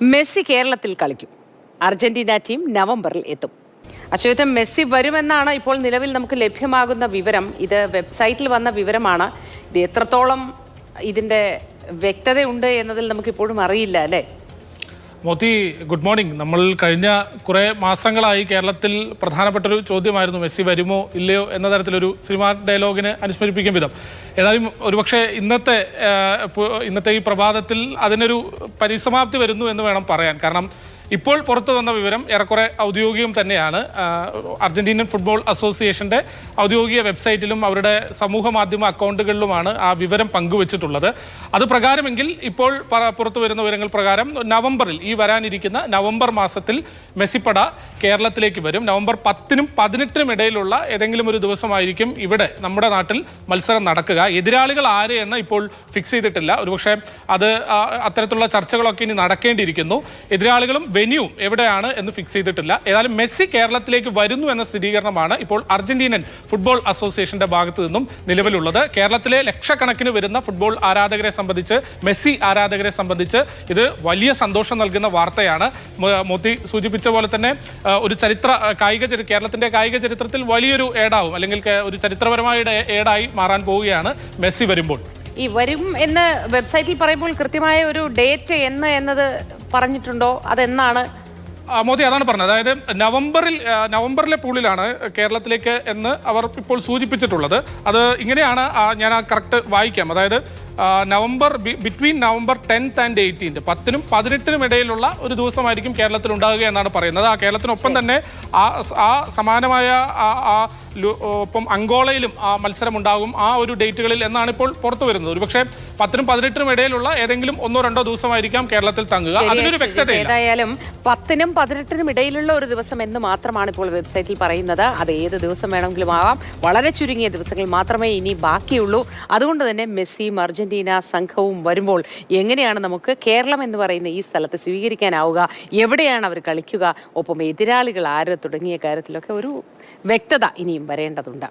Messi കേരളത്തിൽ കളിക്കും. Argentina team നവംബറിൽ എത്തും. അശ്വതം മെസ്സി വരുമെന്നാണ് ഇപ്പോൾ നിലവിൽ നമുക്ക് ലഭ്യമാകുന്ന വിവരം. ഇത് വെബ്സൈറ്റിൽ വന്ന വിവരമാണ്. ഇത് എത്രത്തോളം ഇതിന്റെ വ്യക്തതയുണ്ട് എന്നതിൽ നമുക്കിപ്പോഴും അറിയില്ല അല്ലേ? Mothi good morning. നമ്മൾ കഴിഞ്ഞ കുറെ മാസങ്ങളായി കേരളത്തിൽ പ്രധാനപ്പെട്ട ഒരു ചോദ്യമായിരുന്നു മെസ്സി വരുമോ ഇല്ലയോ എന്ന തരത്തിലൊരു സിനിമാ ഡയലോഗിനെ അനുസ്മരിപ്പിക്കും വിധം. ഏതായാലും ഒരുപക്ഷെ ഇന്നത്തെ ഇന്നത്തെ ഈ പ്രഭാതത്തിൽ അതിനൊരു പരിസമാപ്തി വരുന്നു എന്ന് വേണം പറയാൻ. കാരണം ഇപ്പോൾ പുറത്തു വന്ന വിവരം ഏറെക്കുറെ ഔദ്യോഗികം തന്നെയാണ്. അർജന്റീനിയൻ ഫുട്ബോൾ അസോസിയേഷന്റെ ഔദ്യോഗിക വെബ്സൈറ്റിലും അവരുടെ സമൂഹ മാധ്യമ അക്കൗണ്ടുകളിലുമാണ് ആ വിവരം പങ്കുവച്ചിട്ടുള്ളത്. അത് പ്രകാരമെങ്കിൽ ഇപ്പോൾ പുറത്തു വരുന്ന വിവരങ്ങൾ പ്രകാരം നവംബറിൽ ഈ വരാനിരിക്കുന്ന നവംബർ മാസത്തിൽ മെസ്സിപ്പട കേരളത്തിലേക്ക് വരും. നവംബർ പത്തിനും പതിനെട്ടിനും ഇടയിലുള്ള ഏതെങ്കിലും ഒരു ദിവസമായിരിക്കും ഇവിടെ നമ്മുടെ നാട്ടിൽ മത്സരം നടക്കുക. എതിരാളികൾ ആര് എന്ന് ഇപ്പോൾ ഫിക്സ് ചെയ്തിട്ടില്ല. ഒരുപക്ഷെ അത് അത്തരത്തിലുള്ള ചർച്ചകളൊക്കെ ഇനി നടക്കേണ്ടിയിരിക്കുന്നു. എതിരാളികളും വെന്യൂവും എവിടെയാണ് എന്ന് ഫിക്സ് ചെയ്തിട്ടില്ല. ഏതായാലും മെസ്സി കേരളത്തിലേക്ക് വരുന്നു എന്ന സ്ഥിരീകരണമാണ് ഇപ്പോൾ അർജന്റീനൻ ഫുട്ബോൾ അസോസിയേഷന്റെ ഭാഗത്തു നിന്നും നിലവിലുള്ളത്. കേരളത്തിലെ ലക്ഷക്കണക്കിന് വരുന്ന ഫുട്ബോൾ ആരാധകരെ സംബന്ധിച്ച് മെസ്സി ആരാധകരെ സംബന്ധിച്ച് ഇത് വലിയ സന്തോഷം നൽകുന്ന വാർത്തയാണ്. മോത്തി സൂചിപ്പിച്ച പോലെ തന്നെ ഒരു ചരിത്ര കായിക കേരളത്തിന്റെ കായിക ചരിത്രത്തിൽ വലിയൊരു ഏടാവും അല്ലെങ്കിൽ ഒരു ചരിത്രപരമായ ഏടായി മാറാൻ പോവുകയാണ് മെസ്സി വരുമ്പോൾ. ഈ വരും എന്ന് വെബ്സൈറ്റിൽ പറയുമ്പോൾ കൃത്യമായ ഒരു ഡേറ്റ് എന്ന് എന്നത് പറഞ്ഞിട്ടുണ്ടോ? അതെന്നാണ്? മോദി അതാണ് പറഞ്ഞത്. അതായത് നവംബറിൽ നവംബറിലെ പൂളിലാണ് കേരളത്തിലേക്ക് എന്ന് അവർ ഇപ്പോൾ സൂചിപ്പിച്ചിട്ടുള്ളത്. അത് ഇങ്ങനെയാണ് ഞാൻ ആ കറക്റ്റ് വായിക്കാം. അതായത് November between November tenth and eighteenth പത്തിനും പതിനെട്ടിനും ഇടയിലുള്ള ഒരു ദിവസമായിരിക്കും കേരളത്തിൽ ഉണ്ടാകുക എന്നാണ് പറയുന്നത്. ആ കേരളത്തിനൊപ്പം തന്നെ ആ ആ സമാനമായ ഒപ്പം അങ്കോളയിലും ആ മത്സരം ഉണ്ടാകും ആ ഒരു ഡേറ്റുകളിൽ എന്നാണ് ഇപ്പോൾ പുറത്തു വരുന്നത്. ഒരുപക്ഷെ പത്തിനും പതിനെട്ടിനും ഇടയിലുള്ള ഏതെങ്കിലും ഒന്നോ രണ്ടോ ദിവസമായിരിക്കാം കേരളത്തിൽ തങ്ങുക. അതിനൊരു വ്യക്തത ഏതായാലും പത്തിനും പതിനെട്ടിനും ഇടയിലുള്ള ഒരു ദിവസം എന്ന് മാത്രമാണ് ഇപ്പോൾ വെബ്സൈറ്റിൽ പറയുന്നത്. അത് ഏത് ദിവസം വേണമെങ്കിലും ആവാം. വളരെ ചുരുങ്ങിയ ദിവസങ്ങൾ മാത്രമേ ഇനി ബാക്കിയുള്ളൂ. അതുകൊണ്ട് തന്നെ മെസ്സിയും അർജന്റീന സംഘവും വരുമ്പോൾ എങ്ങനെയാണ് നമുക്ക് കേരളം എന്ന് പറയുന്ന ഈ സ്ഥലത്ത് സ്വീകരിക്കാനാവുക? എവിടെയാണ് അവർ കളിക്കുക? ഒപ്പം എതിരാളികൾ ആര് തുടങ്ങിയ കാര്യത്തിലൊക്കെ ഒരു വ്യക്തത ഇനിയും വരേണ്ടതുണ്ട്.